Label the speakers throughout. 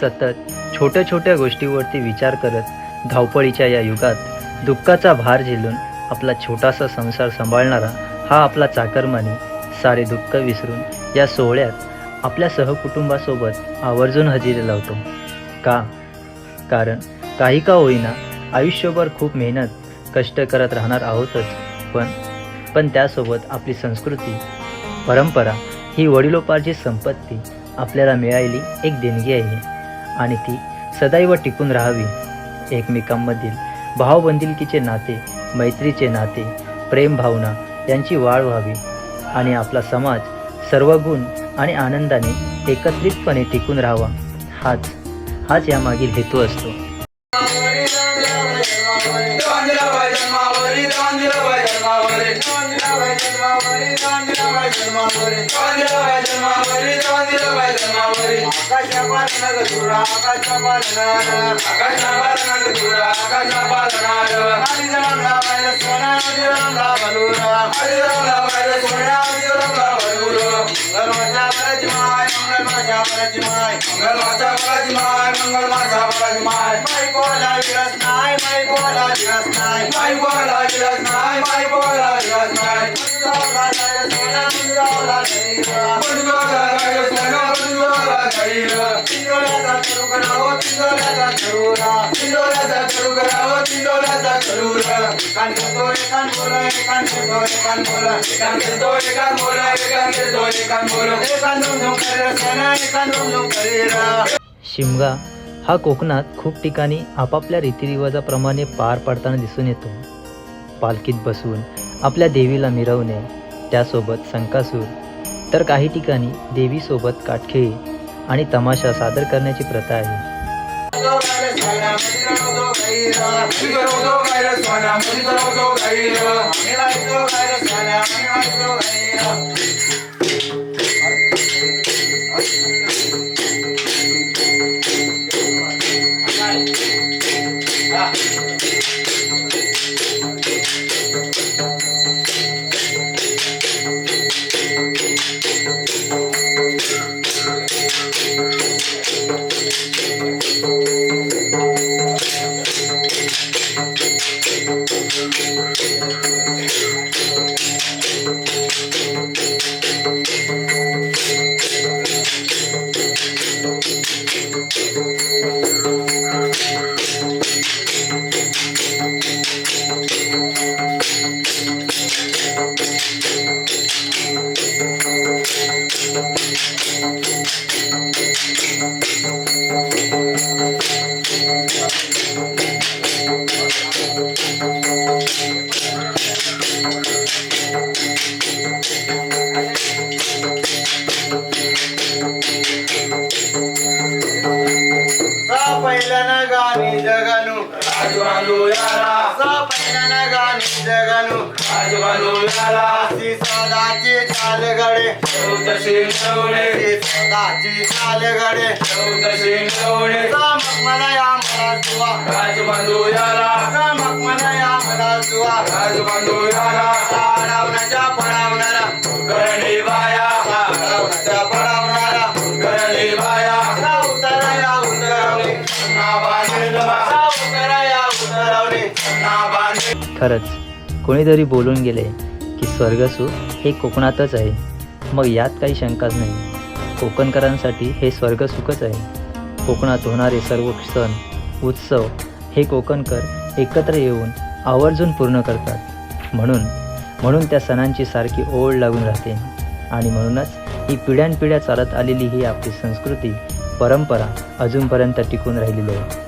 Speaker 1: सतत छोट्या छोट्या गोष्टीवरती विचार करत धावपळीच्या या युगात दुःखाचा भार झेलून आपला छोटासा संसार सांभाळणारा हा आपला चाकरमानी सारे दुःख विसरून या सोहळ्यात आपल्या सहकुटुंबासोबत आवर्जून हजेरी लावतो का? कारण काही का होईना आयुष्यभर खूप मेहनत कष्ट करत राहणार आहोतच पण पण त्यासोबत आपली संस्कृती परंपरा ही वडिलोपार्जित संपत्ती आपल्याला मिळालेली एक देणगी आहे आणि ती सदैव टिकून राहावी. एकमेकांमधील भावबंदिलकीचे नाते मैत्रीचे नाते प्रेमभावना यांची वाढ व्हावी आणि आपला समाज सर्व गुण आणि आनंदाने एकत्रितपणे टिकून राहावा. हाच हाच यामागील हेतू असतो.
Speaker 2: देवांदिराबाई जन्मावरी देवांदिराबाई जन्मावरी देवांदिराबाई जन्मावरी देवांदिराबाई जन्मावरी आकाश नाभारणाग तुरा आकाश नाभारणाग हरिरामला बायला सोन्या हरिरामला बलूर मंगल माता बलाची माय मंगल माता बलाची माय. माई बोला विरस नाय माई बोला विरस नाय माई बोला विरस नाय माई बोला विरस नाय बंधुला गायला सोन्या बंधुला गायला तिंडोळ्याचा करू my bola last night, my bola last night, my bola last night.
Speaker 1: శిమ్గా हा कोकणात खूप ठिकाणी आपापल्या रीतिरिवाजाप्रमाणे पार पाडताना दिसून येतो. पालखीत बसून आपल्या देवीला मिरवणे त्यासोबत संकासूर तर काही ठिकाणी देवीसोबत काटखेळी आणि तमाशा सादर करण्याची प्रथा आहे.
Speaker 3: पहिल्यानं गाणी जगानू ती सदाची चाल गडे ती सदाची चाल गडे मग मला या मला जुवा. मग मला या मला जुवा. पडावण्याच्या पडावणारा पडावण्याच्या
Speaker 1: खरंच कोणीतरी बोलून गेले की स्वर्गसुख हे कोकणातच आहे. मग यात काही शंकाच नाही. कोकणकरांसाठी हे स्वर्गसुखच आहे. कोकणात होणारे सर्व सण उत्सव हे कोकणकर एकत्र येऊन आवर्जून पूर्ण करतात. म्हणून म्हणून त्या सणांची सारखी ओढ लागून राहते. आणि म्हणूनच ही पिढ्यानपिढ्या चालत आलेली ही आपली संस्कृती परंपरा अजूनपर्यंत टिकून राहिलेली आहे.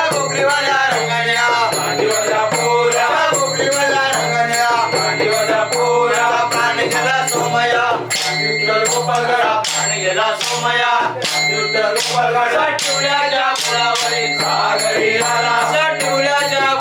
Speaker 2: विठ्ठल गोपाल गडा
Speaker 3: प्राण गेला सोमया.
Speaker 2: विठ्ठल गोपाल गडा
Speaker 3: टिवल्याच्या फुलावरी
Speaker 2: सागरी आला
Speaker 3: टिवल्याच्या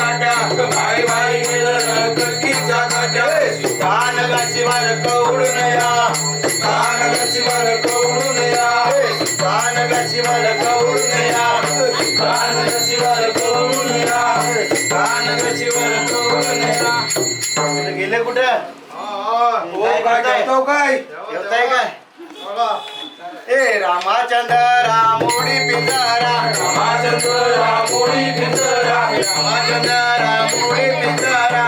Speaker 3: काट्या
Speaker 2: बाई बाई गेलं कलकीच्या काट्या
Speaker 3: कानला शिवार कवडून या
Speaker 2: कानला शिवार कवडून या
Speaker 3: कानला शिवार कवडून या
Speaker 2: कानला शिवार कवडून या कानला शिवार कवडून या
Speaker 3: गेले कुठे
Speaker 2: हो काय? काय?
Speaker 3: येताय काय? ए रामाचंद्र रामोडी पिंजरा.
Speaker 2: रामाचंद्र रामोळी पिंजरा.
Speaker 3: रामाचंद्र रामोडी पिंजरा.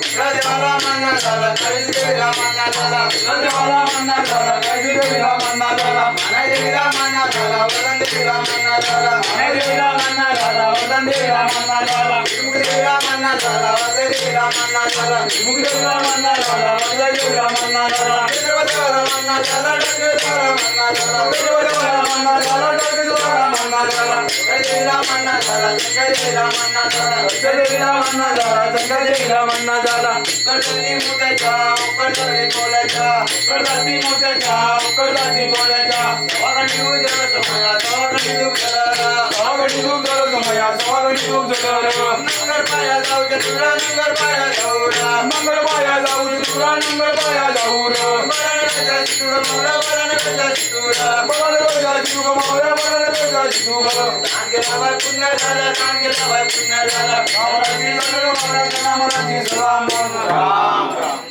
Speaker 2: करून घ्या
Speaker 3: देवाला मन्ना झाला तरी देवीला मन्ना झाला
Speaker 2: देवाला मन्ना झाला काही देवीला मन्ना झाला
Speaker 3: नाही देवीला मन्ना झाला वरण देवीला मन्ना झाला
Speaker 2: नाही देवीला मन्ना झाला वदन देवीला मन्ना झाला
Speaker 3: मुख देवीला मन्ना झाला वरण देवीला मन्ना झाला
Speaker 2: मुख देवीला मन्ना झाला वदन देवीला मन्ना झाला
Speaker 3: देवाला मन्ना झाला डोकेश्वरा मन्ना झाला
Speaker 2: देवाला मन्ना झाला डोकेश्वराला मन्ना झाला उकडे बोलायचा करदाती मोठ्याच्या उकडदाती बोलायचा
Speaker 3: सवारण घेऊन जरा समया
Speaker 2: सवारण घेऊन जरा सवारण
Speaker 3: घेऊन जरा समया सवारण
Speaker 2: घेऊन जरा नंगर पाया जाऊ दे तुरा
Speaker 3: नंगर पाया जाऊ रा नंगर पाया जाऊ
Speaker 2: दे तुरा नंगर पाया जाऊ रा बरण राजा शितुरा मोरा
Speaker 3: बरण राजा शितुरा बरण राजा शितुरा मोरा बरण राम राम.